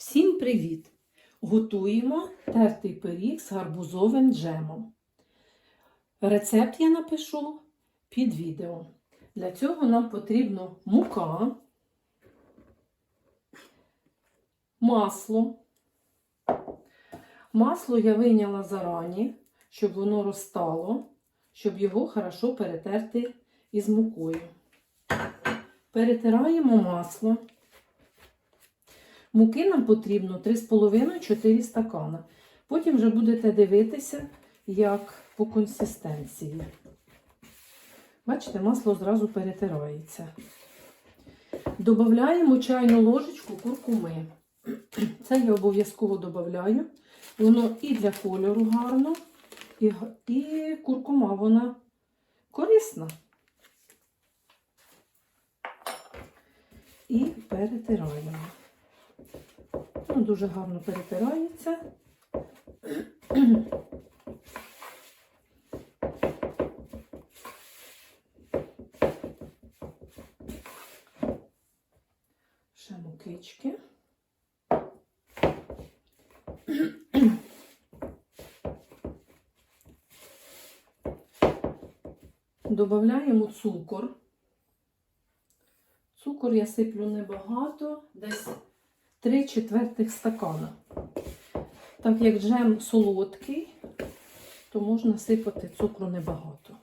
Всім привіт! Готуємо тертий пиріг з гарбузовим джемом. Рецепт я напишу під відео. Для цього нам потрібно мука, масло. Масло я вийняла зарані, щоб воно розтало, щоб його хорошо перетерти із мукою. Перетираємо масло. Муки нам потрібно 3,5-4 стакана. Потім вже будете дивитися, як по консистенції. Бачите, масло зразу перетирається. Додаємо чайну ложечку куркуми. Це я обов'язково додаю. Воно і для кольору гарно, і, і куркума вона корисна. І перетираємо. Ну, дуже гарно перетирається. Ще мукички. Додаємо цукор. Цукор я сиплю небагато, десь 3 четвертих стакана. Так як джем солодкий, то можна сипати цукру небагато.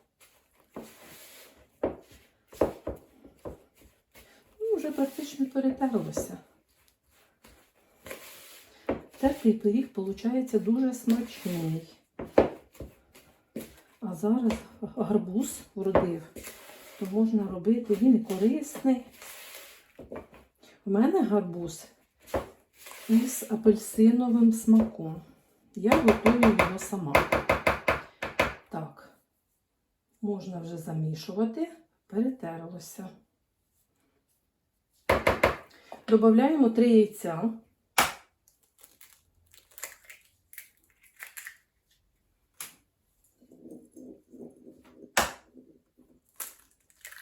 Ну, вже практично перетерлося. Тертий пиріг, виходить, дуже смачний. А зараз гарбуз вродив, то можна робити, він і корисний. У мене гарбуз із апельсиновим смаком. Я готую його сама. Так, можна вже замішувати, перетерлося. Додаємо 3 яйця.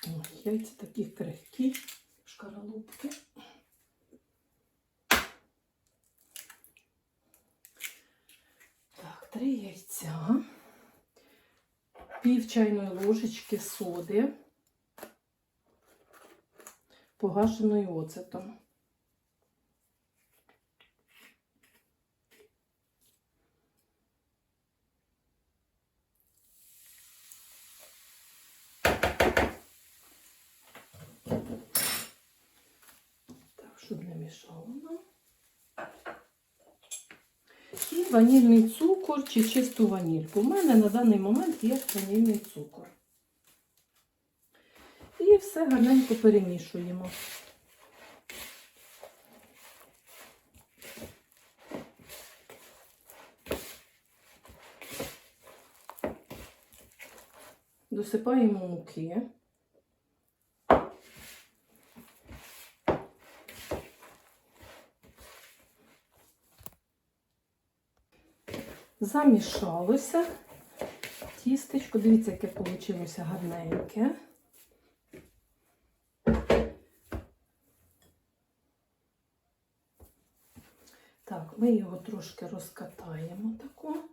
Ой, Яйця такі крихкі, шкаралупки. Так, яйця, пів чайної ложечки соди, погашеної оцетом. Так, щоб не мішало нам. І ванільний цукор чи чисту ванільку. У мене на даний момент є ванільний цукор. І все гарненько перемішуємо. Досипаємо муки. Замішалося тістечко. Дивіться, яке вийшло гарненьке. Так, ми його трошки розкатаємо тако.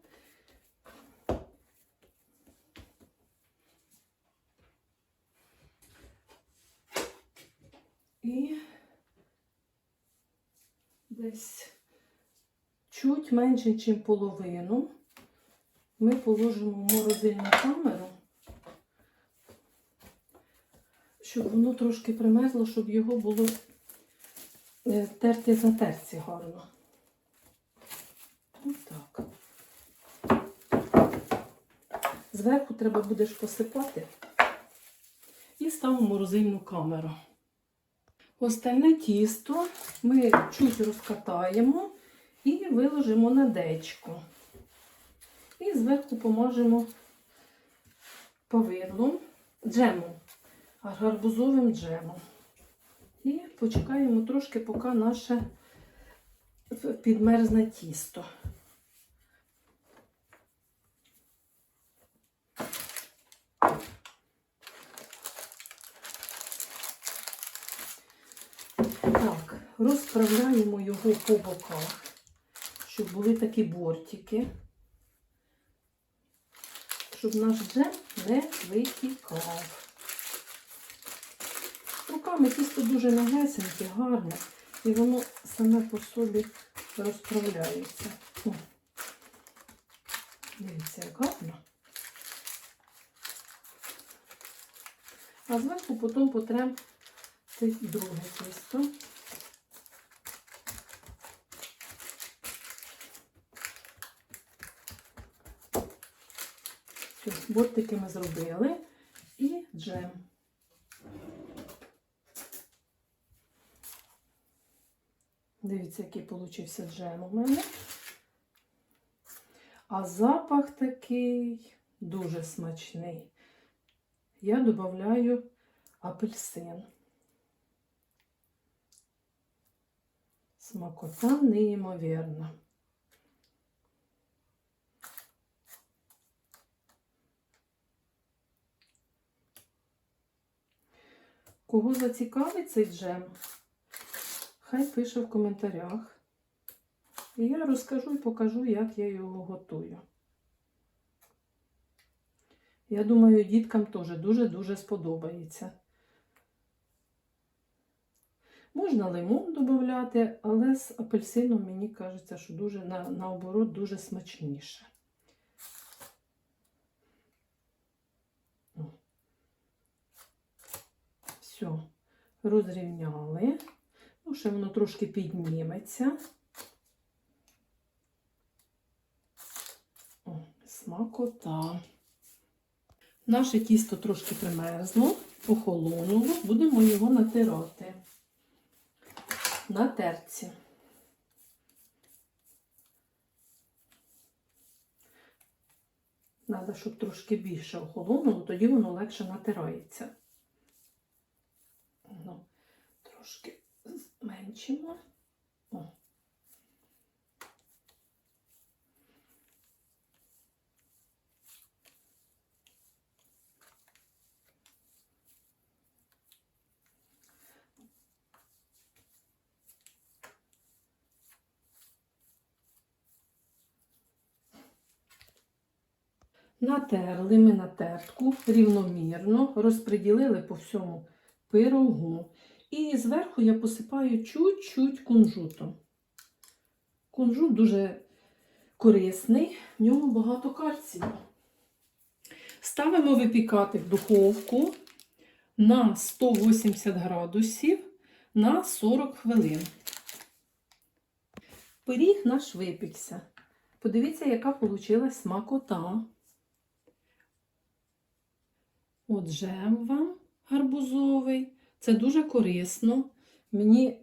І десь чуть менше, ніж половину. Ми положимо в морозильну камеру, щоб воно трошки примерзло, щоб його було е, терти за терці гарно. Отак. Зверху треба будеш посипати і ставимо морозильну камеру. Остальне тісто ми чуть розкатаємо і виложимо на дечко. І зверху помажемо повидлом, джемом, гарбузовим джемом. І почекаємо трошки, поки наше підмерзне тісто. Так, розправляємо його по боках, щоб були такі бортики, щоб наш джем не витікав. Руками тісто дуже м'ягесеньке, гарне, і воно саме по собі розправляється. О, Дивіться, як гарно. А зверху потім потрем це друге тісто. Все, бортики ми зробили і джем. Дивіться, який получився джем у мене. А запах такий дуже смачний. Я додаю апельсин. Смакота неймовірна. Кого зацікавить цей джем, хай пише в коментарях. І я розкажу і покажу, як я його готую. Я думаю, діткам теж дуже-дуже сподобається. Можна лимон додати, але з апельсином мені кажеться, що дуже на, наоборот дуже смачніше. О. Все, розрівняли. Ну, ще воно трошки підніметься. О, смакота. Наше тісто трошки примерзло, охолонуло, будемо його натирати на терці. Треба, щоб трошки більше охолонуло, тоді воно легше натирається. Ну, трошки зменшимо. О. Натерли ми на тертку рівномірно, розподілили по всьому пирогу. І зверху я посипаю чуть-чуть кунжутом. Кунжут дуже корисний, в ньому багато кальцію. Ставимо випікати в духовку на 180 градусів на 40 хвилин. Пиріг наш випікся. Подивіться, яка вийшла смакота. От джем вам гарбузовий. Це дуже корисно. Мені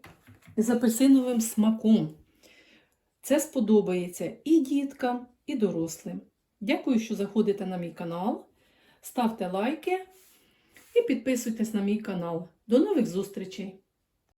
з апельсиновим смаком. Це сподобається і діткам, і дорослим. Дякую, що заходите на мій канал. Ставте лайки і підписуйтесь на мій канал. До нових зустрічей!